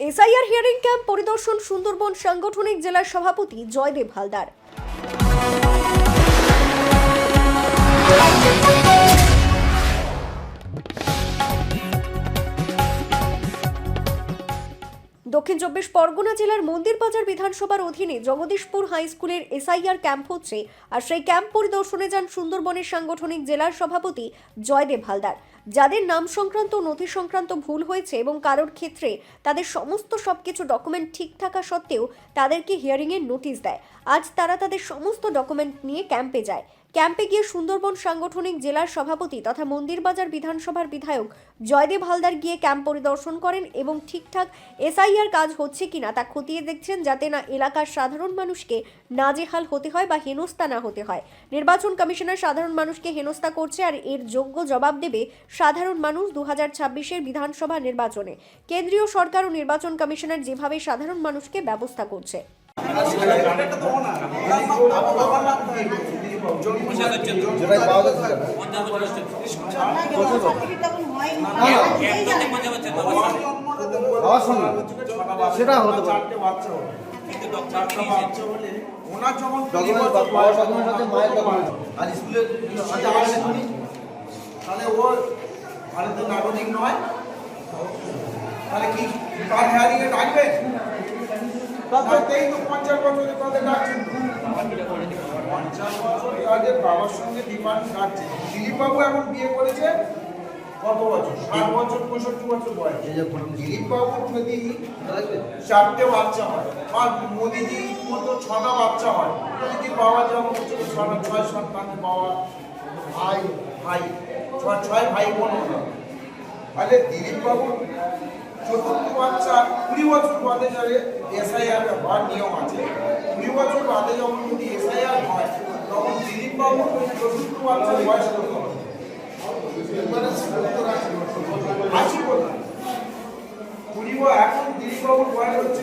SIR hearing camp পরিদর্শন সুন্দরবন সাংগঠনিক জেলার সভাপতি জয়দেব হালদার। দক্ষিণ চব্বিশ পরগনা জেলার মন্দিরবাজার বিধানসভার অধীনে জগদীশপুর হাই স্কুলের এসআইআর ক্যাম্প হচ্ছে আর সেই ক্যাম্প পরিদর্শনে যান সুন্দরবনের সাংগঠনিক জেলার সভাপতি জয়দেব হালদার। যাদের নাম সংক্রান্ত নথি সংক্রান্ত ভুল হয়েছে এবং কারোর ক্ষেত্রে তাদের সমস্ত সবকিছু ডকুমেন্ট ঠিক থাকা সত্ত্বেও তাদেরকে হিয়ারিংয়ের নোটিশ দেয়। আজ তারা তাদের সমস্ত ডকুমেন্ট নিয়ে ক্যাম্পে যায়। ক্যাম্পে গিয়ে সুন্দরবন সাংগঠনিক জেলার সভাপতি তথা মন্দিরবাজার বিধানসভার বিধায়ক জয়দেব হালদার গিয়ে ক্যাম্প পরিদর্শন করেন এবং ঠিকঠাক এসআইআর কাজ হচ্ছে কিনা তা খতিয়ে দেখছেন যাতে না এলাকার সাধারণ মানুষকে নাজেহাল হতে হয় বা হেনস্থা না হতে হয়। নির্বাচন কমিশনার সাধারণ মানুষকে হেনস্থা করছে আর এর যোগ্য জবাব দেবে সাধারণ মানুষ দু হাজার ছাব্বিশের বিধানসভা নির্বাচনে। কেন্দ্রীয় সরকার ও নির্বাচন কমিশনার যেভাবে সাধারণ মানুষকে ব্যবস্থা করছে। সেটা হতে পারে ওনার যখন আর স্কুলের তাহলে ও নাগরিক নয় তাহলে কি তার হেয়ারিং ডাকবে? তাতেই তো পঞ্চাশ বছরে তাদের ডাকছেন পঞ্চাশ বছর তাদের বাবার সঙ্গে ডিমান্ড ডাকছে দিলীপবাবু এখন বিয়ে করেছে কত বছর? ষাট বছর পঁয়ষট্টি বছর বয়স। এই যে ফটো দিলীপ বাবুর যদি চারটে বাচ্চা হয় আর মোদিজি মতো ছটা বাচ্চা হয় মোদিজির বাবা যেমন হচ্ছে ছটা ছয় সন্তানের বাবা ভাই ভাই ছয় ছয় ভাই বোন। তাহলে দিলীপ বাবুর চতুর্থ বাচ্চা কুড়ি বছর বাদে যাবে এসআইআর হওয়ার নিয়ম আছে। কুড়ি বছর বাদে যখন যদি এসআইআর হয়, তখন দিলীপ বাবু চতুর্থ বাচ্চার বয়স কত আশি বছর। কুড়ি এখন দিলীপ বাবুর বয়স হচ্ছে